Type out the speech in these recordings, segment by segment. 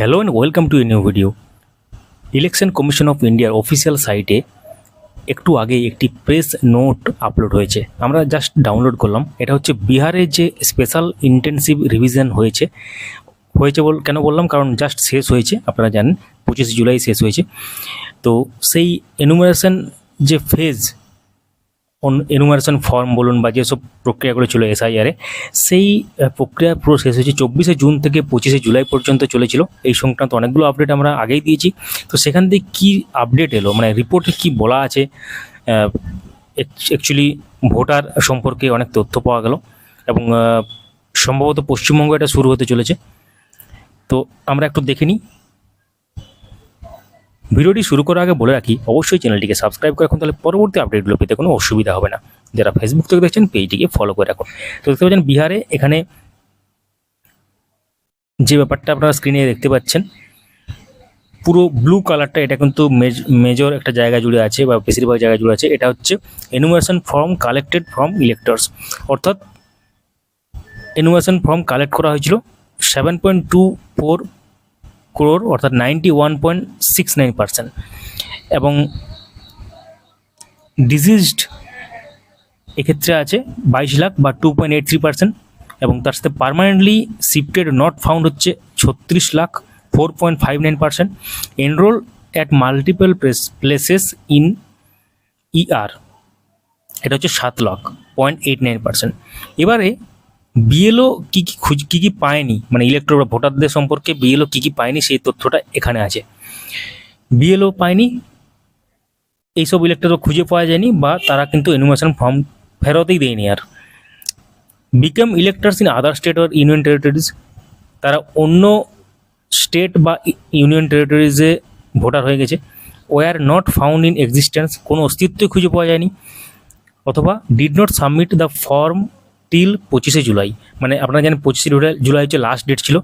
Hello and welcome to a new video. Election commission of ইন্ডিয়ার official সাইটে একটু আগে একটি প্রেস নোট আপলোড হয়েছে। আমরা জাস্ট ডাউনলোড করলাম। এটা হচ্ছে বিহারে যে স্পেশাল ইন্টেন্সিভ রিভিশন হয়েছে। হয়েছে বল, কেন বললাম? কারণ জাস্ট শেষ হয়েছে। আপনারা জানেন, পঁচিশে জুলাই শেষ হয়েছে। তো সেই এনুমারেশন যে ফেজ এনুমারেশন ফর্ম বলুন বা যেসব প্রক্রিয়াগুলো ছিল এসআইআরে সেই প্রক্রিয়া পুরো শেষ হয়েছে চব্বিশে জুন থেকে পঁচিশে জুলাই পর্যন্ত চলেছিল। এই সংক্রান্ত অনেকগুলো আপডেট আমরা আগেই দিয়েছি। তো সেখান থেকে কী আপডেট এলো? মানে রিপোর্টে কি বলা আছে? অ্যাকচুয়ালি ভোটার সম্পর্কে অনেক তথ্য পাওয়া গেল এবং সম্ভবত পশ্চিমবঙ্গ এটা শুরু হতে চলেছে। তো আমরা একটু দেখে নিই। ভিডিওটি শুরু করার আগে বলে রাখি, অবশ্যই চ্যানেলটিকে সাবস্ক্রাইব করে রাখুন, তাহলে পরবর্তী আপডেটগুলো পেতে কোনো অসুবিধা হবে না। যারা ফেসবুক থেকে দেখছেন, পেজটিকে ফলো করে রাখুন। তো দেখতে পাচ্ছেন, বিহারে এখানে যে ব্যাপারটা আপনারা স্ক্রিনে দেখতে পাচ্ছেন, পুরো ব্লু কালারটা এটা কিন্তু মেজর একটা জায়গা জুড়ে আছে বা বেশিরভাগ জায়গা জুড়ে আছে, এটা হচ্ছে enumeration form collected from electors অর্থাৎ এনুমেশন ফর্ম কালেক্ট করা হয়েছিল seven point two four crore অর্থাৎ ninety one point six nine percent এবং ডিজিজড এক্ষেত্রে আছে বাইশ লাখ বা two point eight three percent এবং তার সাথে পারমানেন্টলি শিফটেড নট ফাউন্ড হচ্ছে ছত্রিশ lakh four point five nine percent enrol at multiple places in ER এটা হচ্ছে সাত lakh point eight nine percent এবারে বিএলও কী কী খুঁজ, কী কী পায়নি? মানে ইলেকট্রো ভোটারদের সম্পর্কে বিএলও কী কী পায়নি, সেই তথ্যটা এখানে আছে। বিএলও পায়নি, এইসব ইলেকট্রো খুঁজে পাওয়া যায়নি বা তারা কিন্তু এনুমেশন ফর্ম ফেরতই দেয়নি আর। Became electors in other state or union territories তারা অন্য স্টেট বা ইউনিয়ন টেরিটরিজে ভোটার হয়ে গেছে were not found in existence কোনো অস্তিত্বই খুঁজে পাওয়া যায়নি, অথবা did not submit the form till পঁচিশে জুলাই। মানে আপনারা জানেন পঁচিশে জুলাই হচ্ছে লাস্ট ডেট ছিল।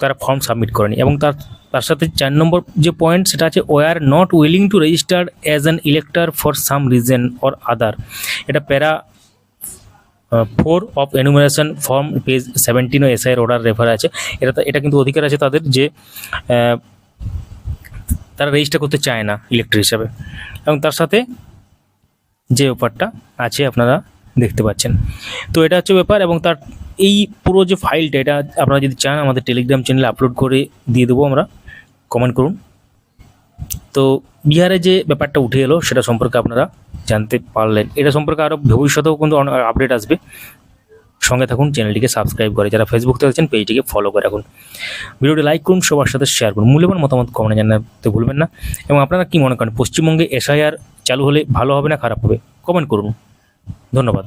তারা ফর্ম সাবমিট করেনি এবং তার তার সাথে চার নম্বর যে পয়েন্ট সেটা আছে were not willing to register as an elector for some reason or other এটা para four of enumeration form page seventeen ও এসআইয়ের অর্ডার রেফার আছে। এটা এটা কিন্তু অধিকার আছে তাদের যে তারা রেজিস্টার করতে চায় না ইলেক্টর হিসাবে। এবং তার সাথে যে ব্যাপারটা আছে আপনারা দেখতে পাচ্ছেন। তো এটা হচ্ছে ব্যাপার এবং তার এই পুরো যে ফাইলটা এটা আপনারা যদি চান, আমাদের টেলিগ্রাম চ্যানেলে আপলোড করে দিয়ে দেবো আমরা। কমেন্ট করুন। তো বিহারে যে ব্যাপারটা উঠে এলো, সেটা সম্পর্কে আপনারা জানতে পারলেন। এটা সম্পর্কে আরও ভবিষ্যতেও কিন্তু আপডেট আসবে। সঙ্গে থাকুন চ্যানেলটিকে সাবস্ক্রাইব করে। যারা ফেসবুক থেকে আছেন পেজটিকে ফলো করে রাখুন। ভিডিওটি লাইক করুন, সবার সাথে শেয়ার করুন। মূল্যবান মতামত কমেন্টে জানাতে ভুলবেন না। এবং আপনারা কী মনে করেন, পশ্চিমবঙ্গে এসআইআর চালু হলে ভালো হবে না খারাপ হবে? কমেন্ট করুন। ধন্যবাদ।